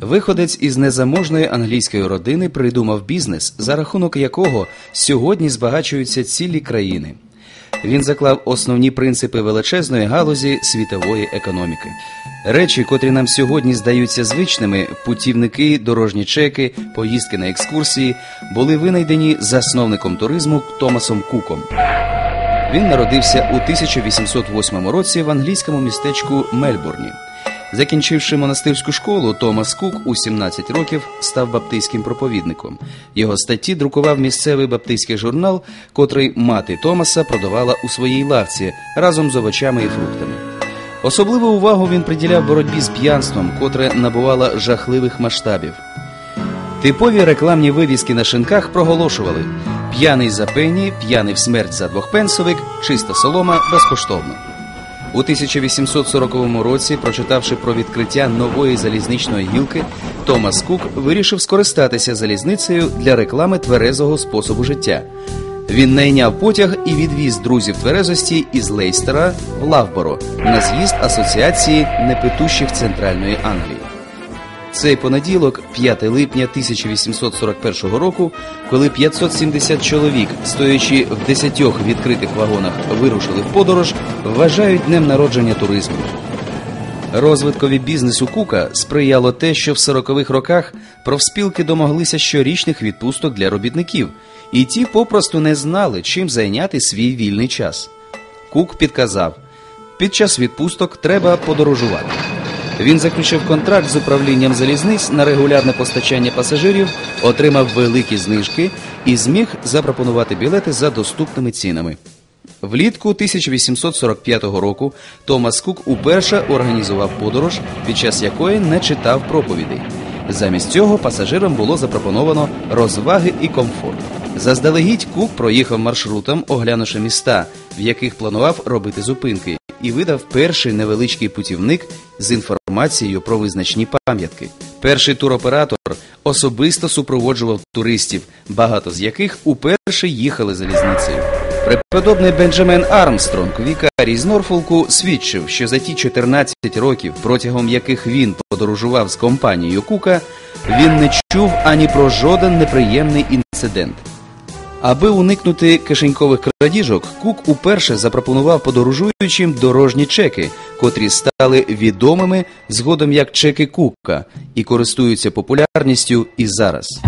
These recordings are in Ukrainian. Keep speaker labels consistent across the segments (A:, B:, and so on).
A: Виходець із незаможної англійської родини придумав бізнес, за рахунок якого сьогодні збагачуються цілі країни. Він заклав основні принципи величезної галузі світової економіки. Речі, котрі нам сьогодні здаються звичними, путівники, дорожні чеки, поїздки на екскурсії, були винайдені засновником туризму Томасом Куком. Він народився у 1808 році в англійському містечку Мельбурні. Закінчивши монастирську школу, Томас Кук у 17 років став баптистським проповідником. Його статті друкував місцевий баптистський журнал, котрий мати Томаса продавала у своїй лавці разом з овочами і фруктами. Особливу увагу він приділяв боротьбі з п'янством, котре набувало жахливих масштабів. Типові рекламні вивіски на шинках проголошували п'яний за пені, п'яний в смерть за двохпенсовик, чиста солома безкоштовно. У 1840 році, прочитавши про відкриття нової залізничної гілки, Томас Кук вирішив скористатися залізницею для реклами тверезого способу життя. Він найняв потяг і відвіз друзів тверезості із Лейстера в Лавборо на з'їзд Асоціації непитущих Центральної Англії. Цей понеділок, 5 липня 1841 року, коли 570 чоловік, стоячи в десятьох відкритих вагонах, вирушили в подорож, вважають днем народження туризму. Розвиткові бізнесу Кука сприяло те, що в 40-х роках профспілки домоглися щорічних відпусток для робітників, і ті попросту не знали, чим зайняти свій вільний час. Кук підказав: під час відпусток треба подорожувати. Він заключив контракт з управлінням залізниць на регулярне постачання пасажирів, отримав великі знижки і зміг запропонувати білети за доступними цінами. Влітку 1845 року Томас Кук уперше організував подорож, під час якої не читав проповідей. Замість цього пасажирам було запропоновано розваги і комфорт. Заздалегідь Кук проїхав маршрутом, оглянувши міста, в яких планував робити зупинки, і видав перший невеличкий путівник з інформацією про визначні пам'ятки. Перший туроператор особисто супроводжував туристів, багато з яких уперше їхали залізницею. Преподобний Бенджамен Армстронг, вікарій з Норфолку, свідчив, що за ті 14 років, протягом яких він подорожував з компанією Кука, він не чув ані про жоден неприємний інцидент. Аби уникнути кишенькових крадіжок, Кук уперше запропонував подорожуючим дорожні чеки, котрі стали відомими згодом як чеки Кука і користуються популярністю і зараз.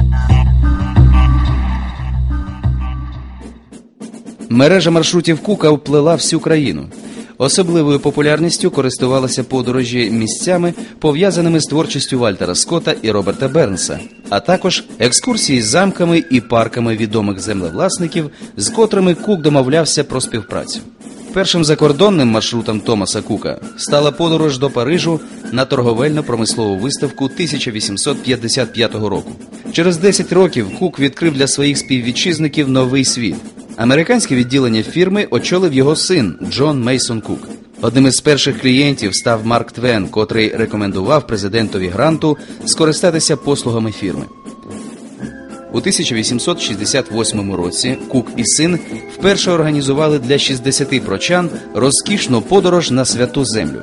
A: Мережа маршрутів Кука вплила всю країну. Особливою популярністю користувалися подорожі місцями, пов'язаними з творчістю Вальтера Скотта і Роберта Бернса, а також екскурсії з замками і парками відомих землевласників, з котрими Кук домовлявся про співпрацю. Першим закордонним маршрутом Томаса Кука стала подорож до Парижу на торговельно-промислову виставку 1855 року. Через 10 років Кук відкрив для своїх співвітчизників новий світ. Американське відділення фірми очолив його син Джон Мейсон Кук. Одним із перших клієнтів став Марк Твен, котрий рекомендував президентові гранту скористатися послугами фірми. У 1868 році Кук і син вперше організували для 60 прочан розкішну подорож на святу землю.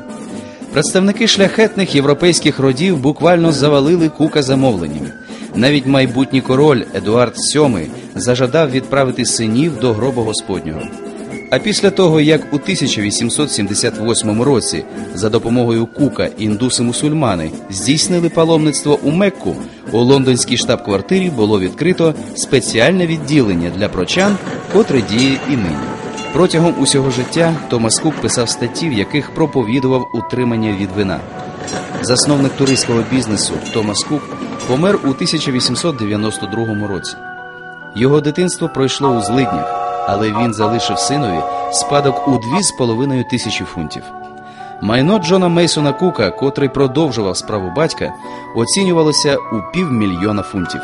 A: Представники шляхетних європейських родів буквально завалили Кука замовленнями. Навіть майбутній король Едуард VII зажадав відправити синів до гробу Господнього. А після того, як у 1878 році за допомогою Кука індуси-мусульмани здійснили паломництво у Мекку, у лондонській штаб-квартирі було відкрито спеціальне відділення для прочан, котре діє і нині. Протягом усього життя Томас Кук писав статті, в яких проповідував утримання від вина. Засновник туристського бізнесу Томас Кук помер у 1892 році. Його дитинство пройшло у злиднях, але він залишив синові спадок у 2,5 тисячі фунтів. Майно Джона Мейсона Кука, котрий продовжував справу батька, оцінювалося у півмільйона фунтів.